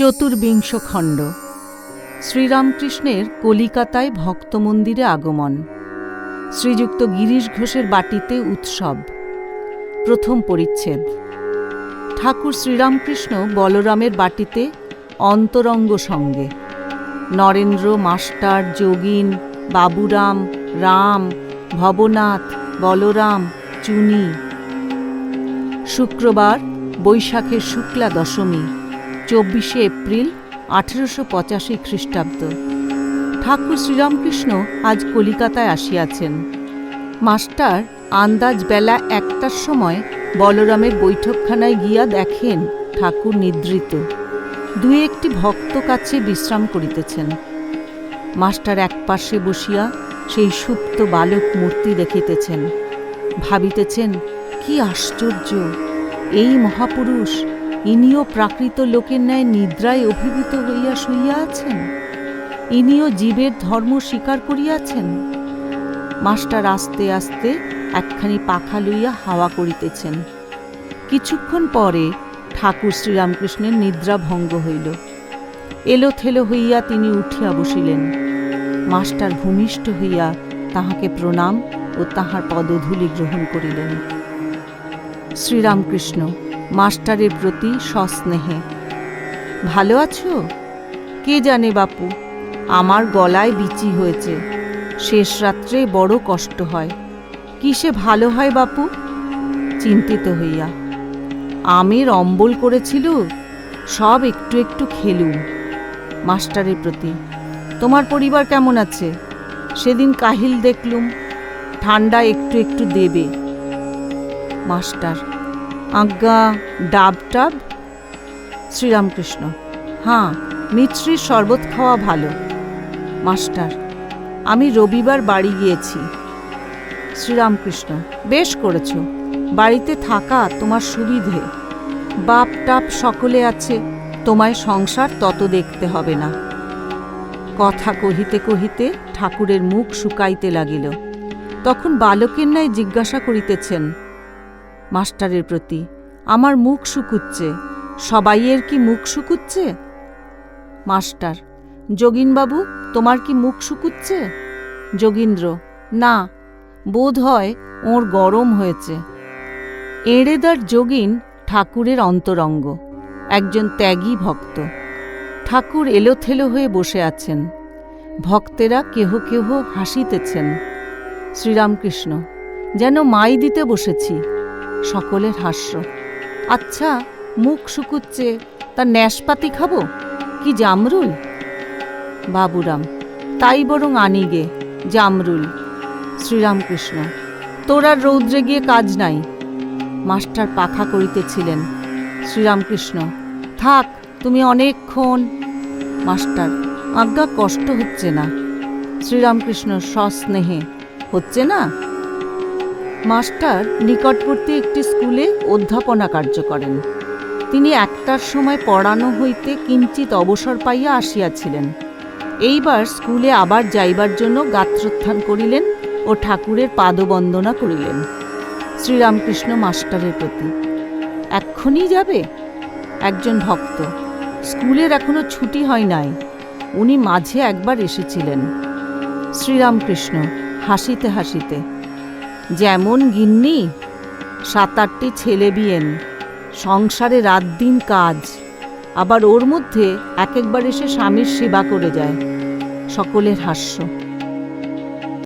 চতুর্বিংশ খণ্ড। শ্রীরামকৃষ্ণের কলিকাতায় ভক্ত মন্দিরে আগমন। শ্রীযুক্ত গিরিশ ঘোষের বাটিতে উৎসব। প্রথম পরিচ্ছেদ। ঠাকুর শ্রীরামকৃষ্ণ বলরামের বাটিতে অন্তরঙ্গ সঙ্গে। নরেন্দ্র, মাস্টার, যোগিন, বাবুরাম, রাম, ভবনাথ, বলরাম, চুনি। শুক্রবার বৈশাখের শুক্লা দশমী। চব্বিশে এপ্রিল আঠেরোশো পঁচাশি খ্রিস্টাব্দ। ঠাকুর শ্রীরামকৃষ্ণ আজ কলিকাতায় আসিয়াছেন। মাস্টার আন্দাজ বেলা একটার সময় বলরামের বৈঠকখানায় গিয়া দেখেন ঠাকুর নিদ্রিত। দুই একটি ভক্ত কাছে বিশ্রাম করিতেছেন। মাস্টার একপাশে বসিয়া সেই সুপ্ত বালক মূর্তি দেখিতেছেন। ভাবিতেছেন, কি আশ্চর্য! এই মহাপুরুষ ইনিও প্রাকৃত লোকের ন্যায় নিদ্রায় অভিভূত হইয়া শুইয়া আছেন। ইনিও জীবের ধর্ম স্বীকার করিয়াছেন। মাস্টার আস্তে আস্তে একখানি পাখা লইয়া হাওয়া করিতেছেন। কিছুক্ষণ পরে ঠাকুর শ্রীরামকৃষ্ণের নিদ্রা ভঙ্গ হইল। এলো থেলো হইয়া তিনি উঠিয়া বসিলেন। মাস্টার ভূমিষ্ঠ হইয়া তাহাকে প্রণাম ও তাহার পদধূলি গ্রহণ করিলেন। শ্রীরামকৃষ্ণ মাস্টারের প্রতি সস্নেহে। ভালো আছো? কে জানে বাপু, আমার গলায় বিচি হয়েছে। শেষ রাত্রে বড় কষ্ট হয়। কিসে ভালো হয় বাপু? চিন্তিত হইয়া। আমের অম্বল করেছিল, সব একটু একটু খেলুম। মাস্টারের প্রতি, তোমার পরিবার কেমন আছে? সেদিন কাহিল দেখলুম ঠান্ডা একটু একটু দেবে। মাস্টার আজ্ঞা ডাব টাব, শ্রীরামকৃষ্ণ। হাঁ মিছরির শরবত খাওয়া ভালো। মাস্টার, আমি রবিবার বাড়ি গিয়েছি। শ্রীরামকৃষ্ণ, বেশ করেছ। বাড়িতে থাকা তোমার সুবিধে। বাপ টাপ সকলে আছে, তোমায় সংসার তত দেখতে হবে না। কথা কহিতে কহিতে ঠাকুরের মুখ শুকাইতে লাগিল। তখন বালকের ন্যায় জিজ্ঞাসা করিতেছেন মাস্টারের প্রতি। আমার মুখ শুকুচ্ছে। সবাইয়ের কি মুখ শুকুচ্ছে? মাস্টার, যোগিনবাবু, তোমার কি মুখ শুকুচ্ছে? যোগীন্দ্র, না, বোধ হয় ওর গরম হয়েছে। এড়েদার যোগিন ঠাকুরের অন্তরঙ্গ, একজন ত্যাগী ভক্ত। ঠাকুর এলোথেলো হয়ে বসে আছেন। ভক্তেরা কেহ কেহ হাসিতেছেন। শ্রীরামকৃষ্ণ, যেন মাই দিতে বসেছি। সকলের হাস্য। আচ্ছা মুখ শুকুচ্ছে, তা ন্যাসপাতি খাব? কি জামরুল? বাবুরাম, তাই বরং আনি গে, জামরুল। শ্রীরামকৃষ্ণ, তোর আর রৌদ্রে গিয়ে কাজ নাই। মাস্টার পাখা করিতেছিলেন। শ্রীরামকৃষ্ণ, থাক, তুমি অনেকক্ষণ। মাস্টার, আজ্ঞা কষ্ট হচ্ছে না। শ্রীরামকৃষ্ণ সস্নেহে, হচ্ছে না? মাস্টার নিকটবর্তী একটি স্কুলে অধ্যাপনা কার্য করেন। তিনি একটার সময় পড়ানো হইতে কিঞ্চিত অবসর পাইয়া আসিয়াছিলেন। এইবার স্কুলে আবার যাইবার জন্য গাত্রোত্থান করিলেন ও ঠাকুরের পাদবন্দনা করিলেন। শ্রীরামকৃষ্ণ মাস্টারের প্রতি। এক্ষুনি যাবে? একজন ভক্ত। স্কুলের এখনও ছুটি হয় নাই। উনি মাঝে একবার এসেছিলেন। শ্রীরামকৃষ্ণ হাসিতে হাসিতে যেমন গিন্নি সাত আটটি ছেলে বিয়েন, সংসারে রাত দিন কাজ। আবার ওর মধ্যে এক একবার এসে স্বামীর সেবা করে যায়। সকলের হাস্য।